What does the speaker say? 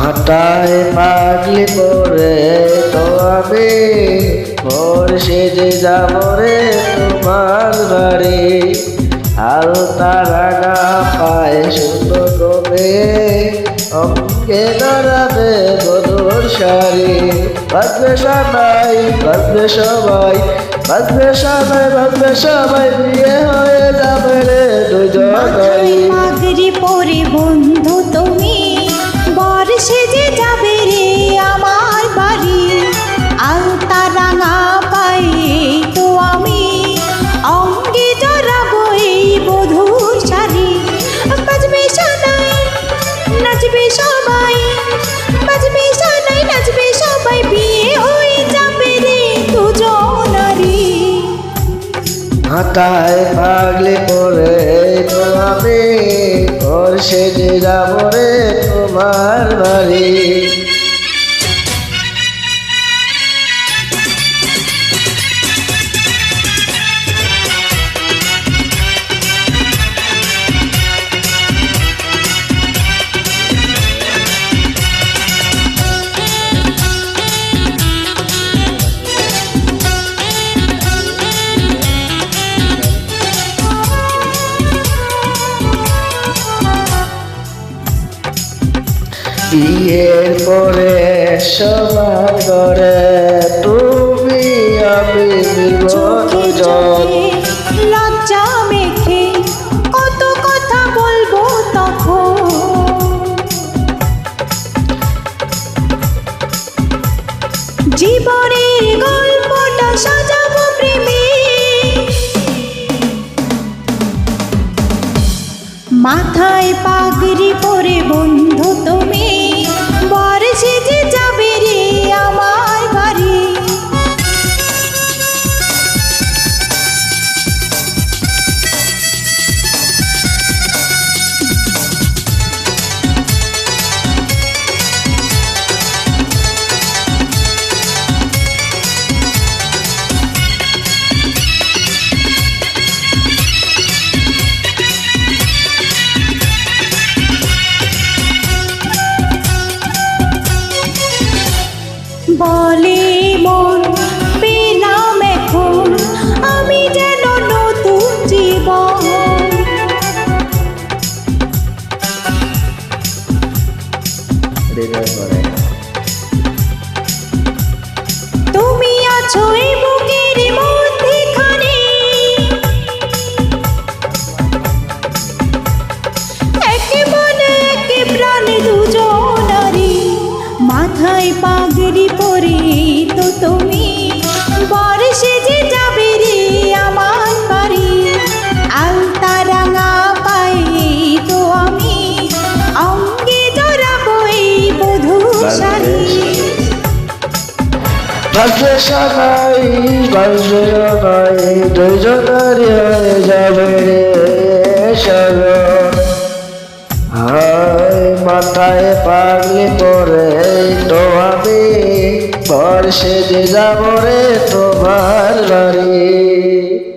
মাথায় পাগলি পরে তো আমি ভোর সেজে যাব রে তোমার বাড়ি। আলতা রাঙা পায়ে সুন্দর কমে অঙ্গে দাঁড়াবে বদর শাড়ি। বাজবে সবাই বাজবে সবাই বাজবে সবাই বাজবে সবাই, বিয়ে হয়ে যাবে রে দুজন পরে বন্ধু মাথায় পাগলি পরে তো আমি ওর সেজে যাব রে তোমার বাড়ি। বিয়ের পরে সবার ঘরে তুমি আমি লজ্জা মেখে কত কথা বলব তখন। জীবনের গল্পটা সাজাবো প্রেমে। মাথায় পাগড়ি পরে বন্ধু তুমি। বলে মন পেলাম এখন আমি যেন নতুন জীবন। হৃদয় পাগড়ি পরে তো তুমি। বর সেজে যাবে রে আমার বাড়ি। আলতা রাঙা পায়ে তো আমি অঙ্গে জড়াবো এই বধূ শাড়ি সবাই বাজবে সবাই দুজনারই হয়ে যাবে রে মাথায় পাগলি পরে তো আমি পর সে যে যাব রে তোমার বাড়ি।